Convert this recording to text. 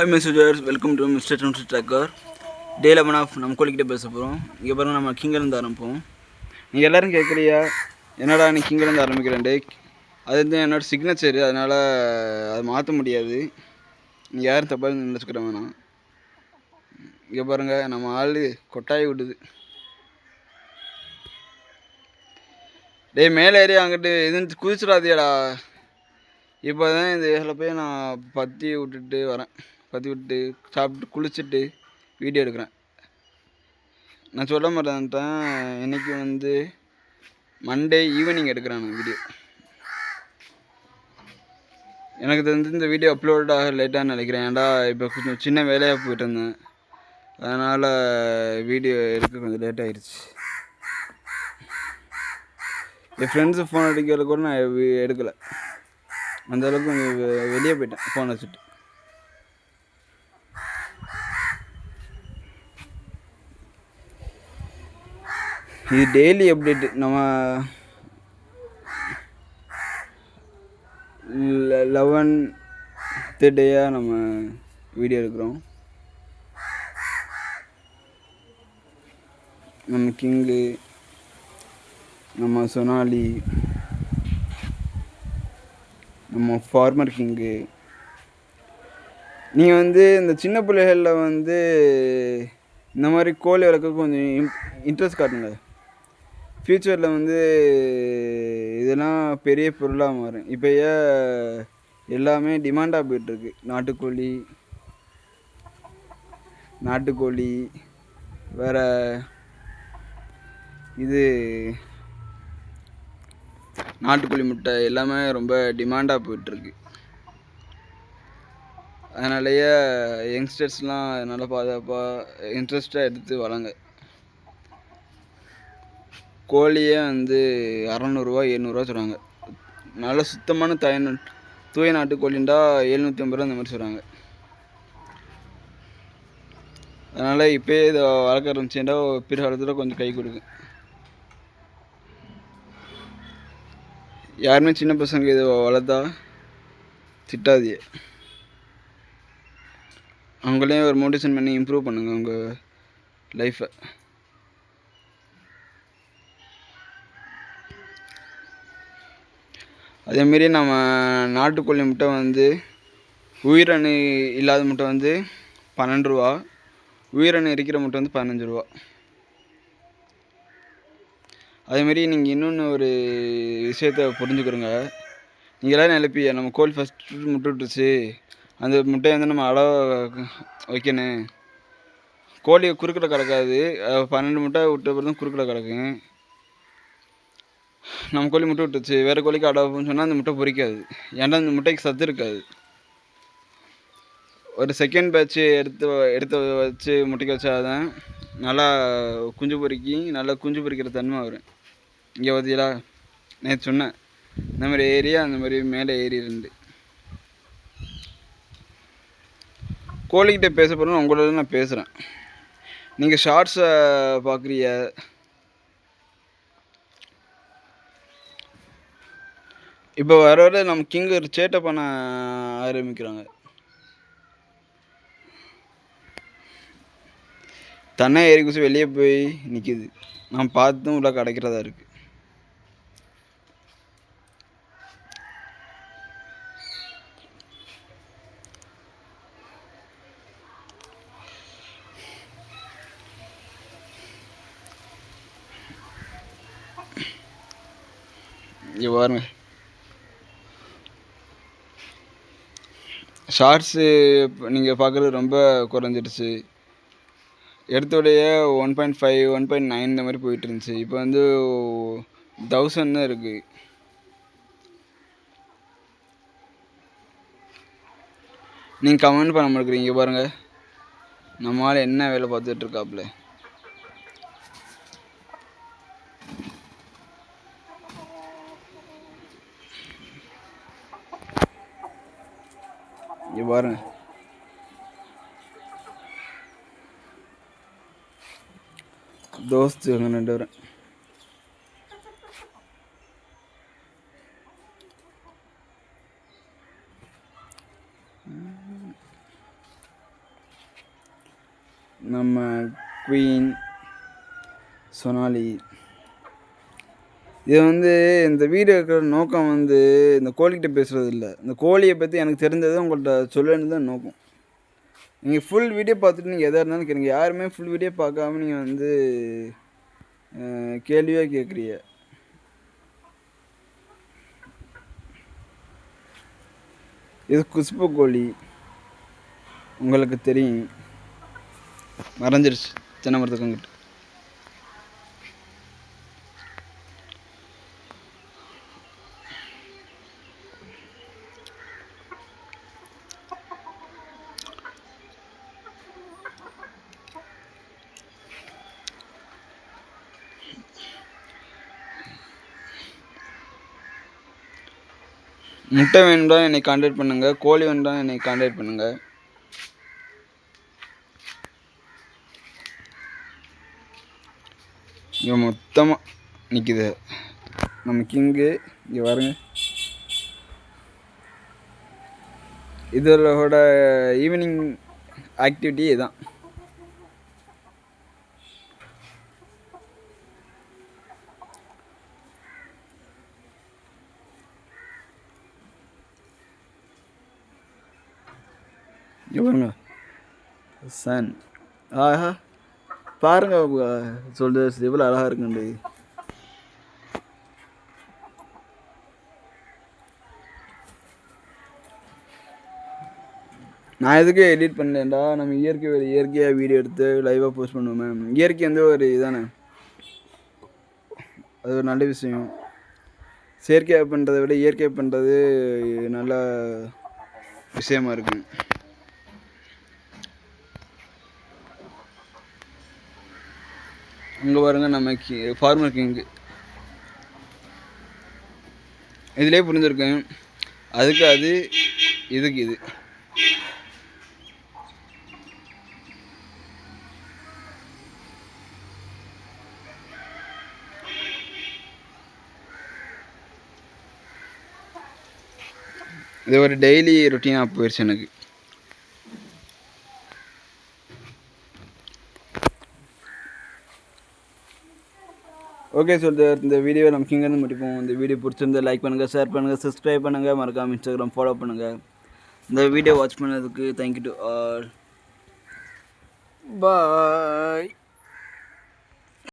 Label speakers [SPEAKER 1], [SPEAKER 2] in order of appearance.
[SPEAKER 1] Hi my sugars welcome to mister toons trucker day eleven of நம்ம கோழிக்கிட்ட பேச போகிறோம் இங்கே பாருங்க நம்ம கிங்கிலேருந்து ஆரம்பிப்போம் நீங்கள் எல்லோரும் கேட்குறியா என்னடா நீ கிங்கிலேருந்து ஆரம்பிக்கிறேன்டே அது வந்து என்னோட சிக்னேச்சர் அதனால் அதை மாற்ற முடியாது நீங்கள் யாரும் தப்பாக நினச்சிக்கிற வேணாம் இங்கே பாருங்கள் நம்ம ஆள் கொட்டாய் விடுது டேய் மேலே ஏறி அங்கிட்டு எதுவும் குதிச்சிடாதியடா இப்போ தான் இந்த இதில் போய் நான் பற்றி விட்டுட்டு வரேன் பற்றி விட்டு சாப்பிட்டு குளிச்சுட்டு வீடியோ எடுக்கிறேன். நான் சொல்ல மாட்டேன்ட்டேன் இன்றைக்கி வந்து மண்டே ஈவினிங் எடுக்கிறேன் நான் வீடியோ. எனக்கு தெரிஞ்சு இந்த வீடியோ அப்லோட் ஆக லேட்டாக நினைக்கிறேன். ஏன்டா இப்போ கொஞ்சம் சின்ன வேலையாக போயிட்டு இருந்தேன். அதனால் வீடியோ எடுக்க கொஞ்சம் லேட் ஆயிடுச்சு என் ஃப்ரெண்ட்ஸு ஃபோன் அடிக்கிறது கூட நான் எடுக்கலை. அந்தளவுக்கு கொஞ்சம் வெ- வெளியே போயிட்டேன் ஃபோன் வச்சுட்டு. இது டெய்லி அப்டேட் நம்ம லெவன் டேயாக நம்ம வீடியோ எடுக்கிறோம். நம்ம கிங்கு நம்ம சொனாலி நம்ம ஃபார்மர் கிங்கு நீங்கள் வந்து இந்த சின்ன பிள்ளைகளில் வந்து இந்த மாதிரி கோழி வளர்க்க கொஞ்சம் இன்ட்ரெஸ்ட் காட்டுங்க ஃப்யூச்சரில் வந்து இதெல்லாம் பெரிய பொருளாக மாறும். இப்போ எல்லாமே டிமாண்டாக போயிட்டுருக்கு. நாட்டுக்கோழி நாட்டுக்கோழி வேறு இது நாட்டுக்கோழி முட்டை எல்லாமே ரொம்ப டிமாண்டாக போயிட்டுருக்கு. அதனாலேயே யங்ஸ்டர்ஸ்லாம் நல்லா பாதுகாப்பாக இன்ட்ரெஸ்ட்டாக எடுத்து வளங்க. கோழியே வந்து அறநூறுவா எழுநூறுவா சொல்கிறாங்க நல்ல சுத்தமான தய தூய நாட்டு கோழின்டா எழுநூற்றி ஐம்பது ரூபா அந்த மாதிரி சொல்கிறாங்க அதனால் இப்போயே இதை வளர்க்க ஆரம்பிச்சுட்டா பிற்காலத்தில் கொஞ்சம் கை கொடுக்கும் யாருமே சின்ன பசங்க இதை வளர்த்தா திட்டாதியே அவங்களையும் ஒரு மோட்டிவேஷன் பண்ணி இம்ப்ரூவ் பண்ணுங்கள் உங்கள் லைஃப்பை அதேமாரி நம்ம நாட்டுக்கோழி முட்டை வந்து உயிரணு இல்லாத முட்டை வந்து பன்னெண்டு ரூபா உயிரணு இருக்கிற முட்டை வந்து பதினஞ்சு ரூபா அதேமாரி நீங்கள் இன்னொன்று ஒரு விஷயத்த புரிஞ்சுக்கிறோங்க. நீங்கள் எல்லோரும் நிலப்பிய நம்ம கோழி ஃபஸ்ட்டு முட்டை விட்டுச்சு அந்த முட்டையை வந்து நம்ம அளவு வைக்கணும். கோழி குறுக்கில் கிடக்காது பன்னெண்டு முட்டை விட்ட பிறகு தான் குறுக்கில் கிடக்கும் நம்ம கோழி முட்டை விட்டுச்சு வேறு கோழிக்கு அடவுன்னு சொன்னால் அந்த முட்டை பொறிக்காது. ஏன்னா அந்த முட்டைக்கு சத்து இருக்காது. ஒரு செகண்ட் பேட்ச் எடுத்து வ- எடுத்து வச்சு முட்டைக்கு வச்சாதான் நல்லா குஞ்சு பொறுக்கி நல்லா குஞ்சு பொரிக்கிற தன்மை வரும். இங்கே பார்த்தீங்களா நேற்று சொன்னேன். இந்த மாதிரி ஏரியா அந்த மாதிரி மேலே ஏறி இருந்து கோழிக்கிட்ட பேச போகிறோன்னு உங்களோட நான் பேசுகிறேன் நீங்கள் ஷார்ட்ஸை பார்க்குறீங்க இப்போ வர வர நம்ம கிங்கு சேட்டை பண்ண ஆரம்பிக்கிறாங்க. தன்னை ஏறி குசி வெளியே போய் நிற்கிது நான் பார்த்தும் உள்ள கிடைக்கிறதா இருக்கு. இங்கே பாருங்க. ஷார்ட்ஸு நீங்கள் பார்க்குறது ரொம்ப குறைஞ்சிடுச்சு. எடுத்தோடைய one point five one point nine இந்த மாதிரி போயிட்டு இருந்துச்சு. இப்போ வந்து தௌசண்ட் தான் இருக்குது நீங்கள் கமெண்ட் பண்ண மாட்டேங்கிறீங்க பாருங்கள் நம்மளால் என்ன வேலை பார்த்துட்டு இங்கே பாருங்க. தோஸ்து அங்கே ரெண்டு பேரும் நம்ம குயின் சொனாலி. இது வந்து இந்த வீடியோ இருக்கிற நோக்கம் வந்து இந்த கோழிக்கிட்ட பேசுகிறது இல்லை. இந்த கோழியை பற்றி எனக்கு தெரிஞ்சதை உங்கள்கிட்ட சொல்லணுன்னு தான் நோக்கம். நீங்கள் ஃபுல் வீடியோ பார்த்துட்டு நீங்கள் எதாக இருந்தாலும் கேளுங்க. யாருமே ஃபுல் வீடியோ பார்க்காம நீங்கள் வந்து கேள்வியாக கேட்குறீங்க இது குஷ்பு கோழி. உங்களுக்கு தெரியும். மறைஞ்சிருச்சு தென்னை மரத்துக்கு அங்கிட்டு முட்டை வேணும்னா என்னை காண்டாக்ட் பண்ணுங்கள் கோழி வேணும்னா என்னை காண்டாக்ட் பண்ணுங்கள் இங்கே மொத்தமாக நிற்கிது நம்ம கிங்கு இங்கே பாருங்க. இதோட ஈவினிங் ஆக்டிவிட்டி இதுதான் பாருங்க சன் ஆஹா பாருங்க சொல்றது எவ்வளோ அழகாக இருக்குண்டு நான் எதுக்கு எடிட் பண்ணேன்டா நம்ம இயற்கை இயற்கையாக வீடியோ எடுத்து லைவாக போஸ்ட் பண்ணுவோம். மேம் இயற்கை வந்து ஒரு இதானே? அது ஒரு நல்ல விஷயம். செயற்கையாக பண்ணுறதை விட இயற்கை பண்ணுறது நல்ல விஷயமா இருக்கும் இங்கே பாருங்க நம்ம கி ஃபார்மர் கிங்கு இதிலே புரிஞ்சிருக்கேன். அதுக்கு அது இதுக்கு இது. இது ஒரு டெய்லி ரொட்டீனாக போயிடுச்சு எனக்கு. ஓகே சார் இந்த வீடியோவை நம்ம கிங்கன்னு முடிப்போம். இந்த வீடியோ பிடிச்சிருந்தா லைக் பண்ணுங்கள் ஷேர் பண்ணுங்கள் சப்ஸ்கிரைப் பண்ணுங்கள் மறக்காம இன்ஸ்டாகிராம் ஃபாலோ பண்ணுங்கள் இந்த வீடியோ வாட்ச் பண்ணதுக்கு thank you to all bye